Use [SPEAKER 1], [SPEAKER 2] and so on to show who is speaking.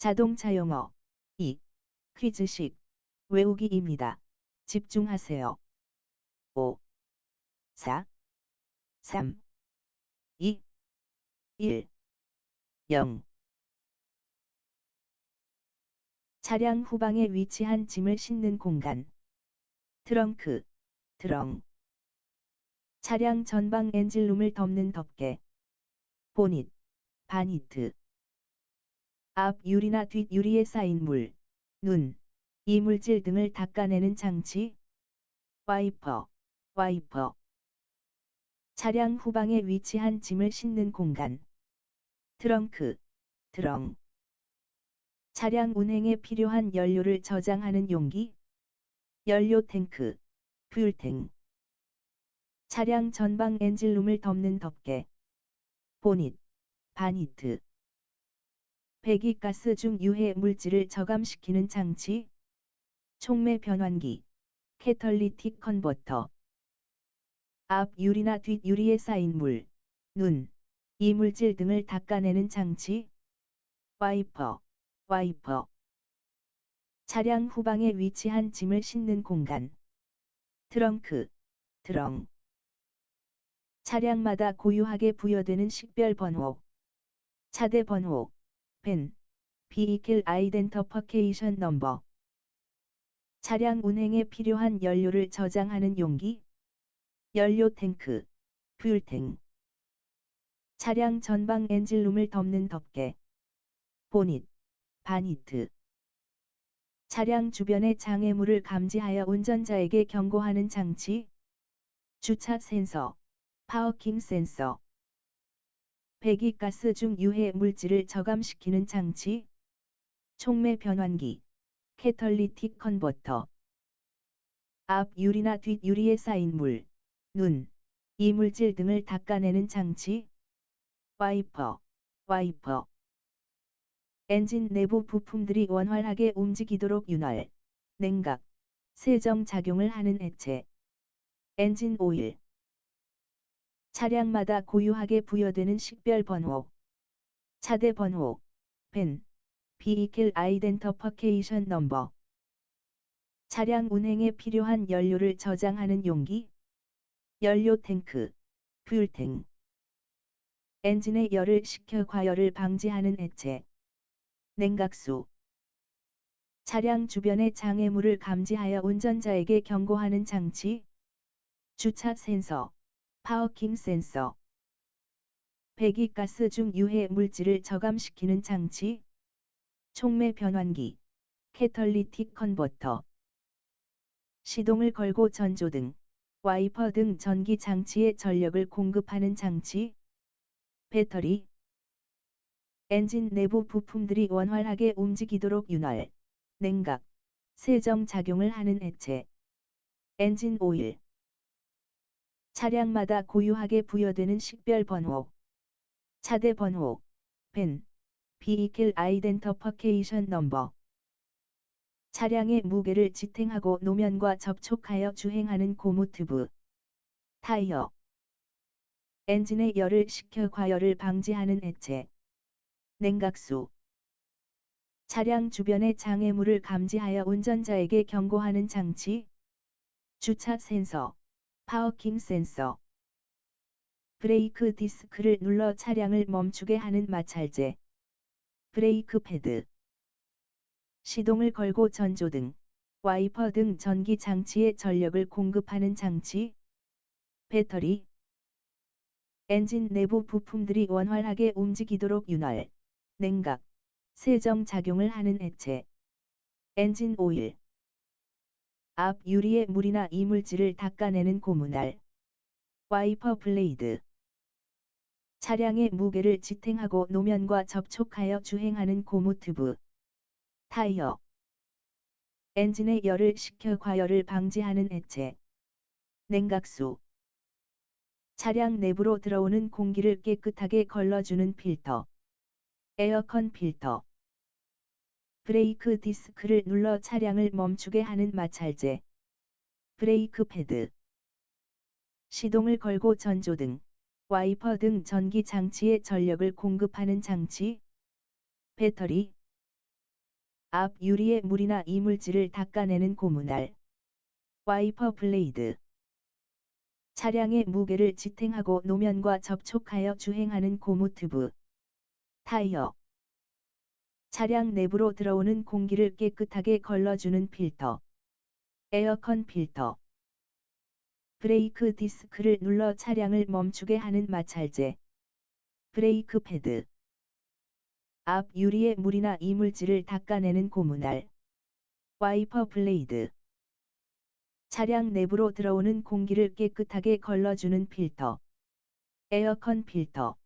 [SPEAKER 1] 자동차 용어 2. 퀴즈식 외우기입니다. 집중하세요. 5, 4, 3, 2, 1, 0. 차량 후방에 위치한 짐을 싣는 공간. 트렁크, 트렁. 차량 전방 엔진룸을 덮는 덮개. 보닛, 바니트. 앞 유리나 뒷 유리에 쌓인 물, 눈, 이물질 등을 닦아내는 장치. 와이퍼, 와이퍼. 차량 후방에 위치한 짐을 싣는 공간. 트렁크, 트렁. 차량 운행에 필요한 연료를 저장하는 용기. 연료 탱크, 퓨일탱. 차량 전방 엔진룸을 덮는 덮개. 보닛, 바니트. 배기가스 중 유해 물질을 저감시키는 장치. 촉매 변환기, 캐털리틱 컨버터. 앞 유리나 뒷 유리에 쌓인 물, 눈, 이물질 등을 닦아내는 장치. 와이퍼, 와이퍼. 차량 후방에 위치한 짐을 싣는 공간. 트렁크, 트렁. 차량마다 고유하게 부여되는 식별 번호. 차대 번호, 벤, 비이클 아이덴터퍼케이션 넘버. 차량 운행에 필요한 연료를 저장하는 용기. 연료 탱크, 퓨일탱. 차량 전방 엔진룸을 덮는 덮개. 보닛, 바니트. 차량 주변의 장애물을 감지하여 운전자에게 경고하는 장치. 주차 센서, 파워킹 센서. 배기가스 중 유해 물질을 저감시키는 장치. 촉매 변환기, 캐털리틱 컨버터. 앞 유리나 뒷 유리에 쌓인 물, 눈, 이물질 등을 닦아내는 장치. 와이퍼, 와이퍼. 엔진 내부 부품들이 원활하게 움직이도록 윤활, 냉각, 세정 작용을 하는 액체. 엔진 오일. 차량마다 고유하게 부여되는 식별 번호. 차대 번호, 벤, 비이클 아이덴터퍼케이션 넘버. 차량 운행에 필요한 연료를 저장하는 용기. 연료 탱크, 퓨일탱. 엔진의 열을 식혀 과열을 방지하는 액체. 냉각수. 차량 주변의 장애물을 감지하여 운전자에게 경고하는 장치. 주차 센서, 파워킹 센서. 배기가스 중 유해 물질을 저감시키는 장치. 촉매 변환기, 캐털리틱 컨버터. 시동을 걸고 전조 등, 와이퍼 등 전기 장치에 전력을 공급하는 장치. 배터리. 엔진 내부 부품들이 원활하게 움직이도록 윤활, 냉각, 세정 작용을 하는 액체. 엔진 오일. 차량마다 고유하게 부여되는 식별 번호. 차대 번호. 벤. 비이클 아이덴터퍼케이션 넘버. 차량의 무게를 지탱하고 노면과 접촉하여 주행하는 고무튜브. 타이어. 엔진의 열을 식혀 과열을 방지하는 액체. 냉각수. 차량 주변의 장애물을 감지하여 운전자에게 경고하는 장치. 주차 센서. 파워킹 센서. 브레이크 디스크를 눌러 차량을 멈추게 하는 마찰제. 브레이크 패드. 시동을 걸고 전조등, 와이퍼 등 전기 장치에 전력을 공급하는 장치. 배터리. 엔진 내부 부품들이 원활하게 움직이도록 윤활, 냉각, 세정 작용을 하는 액체. 엔진 오일. 앞 유리에 물이나 이물질을 닦아내는 고무날. 와이퍼 블레이드. 차량의 무게를 지탱하고 노면과 접촉하여 주행하는 고무 튜브. 타이어. 엔진의 열을 식혀 과열을 방지하는 액체. 냉각수. 차량 내부로 들어오는 공기를 깨끗하게 걸러주는 필터. 에어컨 필터. 브레이크 디스크를 눌러 차량을 멈추게 하는 마찰제. 브레이크 패드. 시동을 걸고 전조등. 와이퍼 등 전기 장치에 전력을 공급하는 장치, 배터리, 앞 유리의 물이나 이물질을 닦아내는 고무날. 와이퍼 블레이드. 차량의 무게를 지탱하고 노면과 접촉하여 주행하는 고무 튜브. 타이어. 차량 내부로 들어오는 공기를 깨끗하게 걸러주는 필터. 에어컨 필터. 브레이크 디스크를 눌러 차량을 멈추게 하는 마찰제. 브레이크 패드. 앞 유리의 물이나 이물질을 닦아내는 고무날. 와이퍼 블레이드. 차량 내부로 들어오는 공기를 깨끗하게 걸러주는 필터. 에어컨 필터.